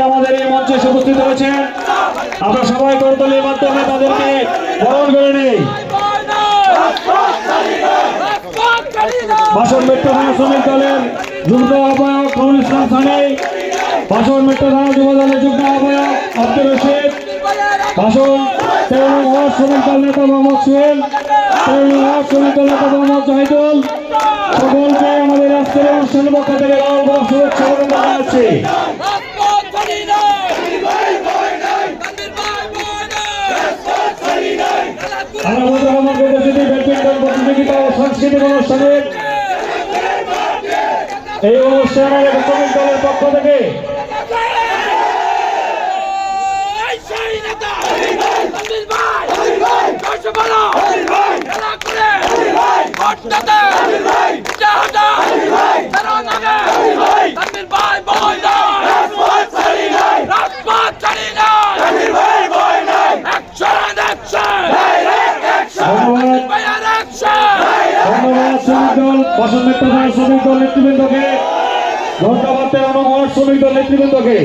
আমাদের এই মঞ্চে উপস্থিত হয়েছেন। আমরা সবাই করতলের মাধ্যমে তাদেরকে বরণ করে নেই। বাসন মেট্রো থানা শ্রমিক দলের যুগ্ম আহ্বায়ক নুরুল ইসলাম সানি বাসন মেট্রো থানা যুব দলের যুগ্ম আহ্বায়ক আব্দুল রশিদ, বাসন ওয়ার্ড শ্রমিক দল নেতা মোহাম্মদ সোহেল ওয়ার্ড শ্রমিক দল নেতা মোহাম্মদ জাহিদুল। সকলকে আমাদের আজকের অনুষ্ঠানের পক্ষ থেকে শুভেচ্ছা জানাচ্ছি। বলতে আমার উপস্থিতি ব্যাডমিন্টন প্রতিযোগিতা ও সাংস্কৃতিক অনুষ্ঠানের এই অনুষ্ঠানের শ্রমিক দলের পক্ষ থেকে ধন্যবাদ থানার শ্রমিক দল নেতৃবৃন্দকে। ধন্যবাদ শ্রমিক দল নেতৃবৃন্দকে।